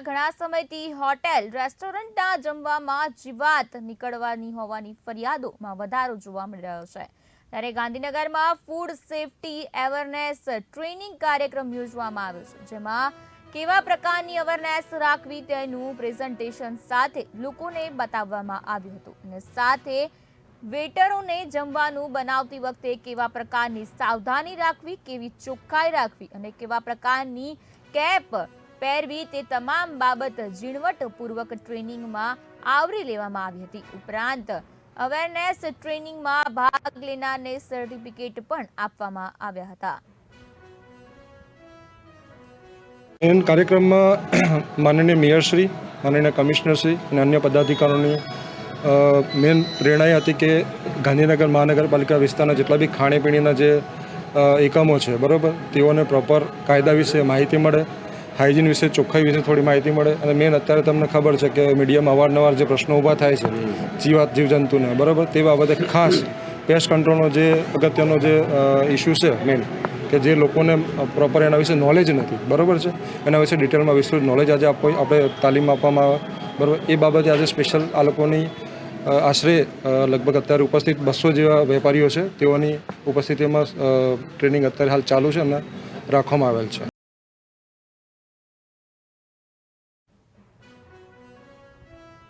ઘણા સમયથી હોટેલ, રેસ્ટોરન્ટના જમવામાં જીવાત નીકળવાની હોવાની ફરિયાદોમાં વધારો જોવા મળી રહ્યો છે. ત્યારે ગાંધીનગરમાં ફૂડ સેફટી અવેરનેસ ટ્રેનિંગ કાર્યક્રમ યોજવામાં આવ્યો છે, જેમાં કેવા પ્રકારની અવેરનેસ રાખવી તેનું પ્રેઝન્ટેશન સાથે લોકોને બતાવવામાં આવ્યું હતું અને સાથે વેટરોને જમવાનું બનાવતી વખતે કેવા પ્રકારની સાવધાની રાખવી, કેવી ચોખ્ખાઈ રાખવી અને કેવા પ્રકારની કેપ પહેરવી તે તમામ બાબત ઝીણવટપૂર્વક ટ્રેનિંગમાં આવરી લેવામાં આવી હતી. ઉપરાંત અવેરનેસ ટ્રેનિંગમાં ભાગ લેનારને સર્ટિફિકેટ પણ આપવામાં આવ્યા હતા. એન કાર્યક્રમમાં માનનીય મેયરશ્રી માનનીય કમિશનરશ્રી અને અન્ય પદાધિકારીઓની મેન પ્રેરણા એ હતી કે ગાંધીનગર મહાનગરપાલિકા વિસ્તારના જેટલા બી ખાણીપીણીના જે એકમો છે, બરાબર, તેઓને પ્રોપર કાયદા વિશે માહિતી મળે. હાઇજીન વિશે, ચોખ્ખાઈ વિશે થોડી માહિતી મળે. અને મેન અત્યારે તમને ખબર છે કે મીડિયામાં અવારનવાર જે પ્રશ્નો ઊભા થાય છે, જીવાત જીવજંતુને, બરાબર? તે બાબતે ખાસ પેસ્ટ કંટ્રોલનો જે અગત્યનો જે ઇસ્યુ છે મેન કે જે લોકોને પ્રોપર એના વિશે નોલેજ નથી. બરાબર છે? એના વિશે ડિટેલમાં વિસ્તૃત નોલેજ આજે આપવી આપણે તાલીમ આપવામાં આવે. બરાબર? એ બાબતે આજે સ્પેશિયલ આ લોકોની આશરે લગભગ અત્યારે ઉપસ્થિત બસો જેવા વેપારીઓ છે. તેઓની ઉપસ્થિતિમાં ટ્રેનિંગ અત્યારે હાલ ચાલુ છે અને રાખવામાં આવેલ છે.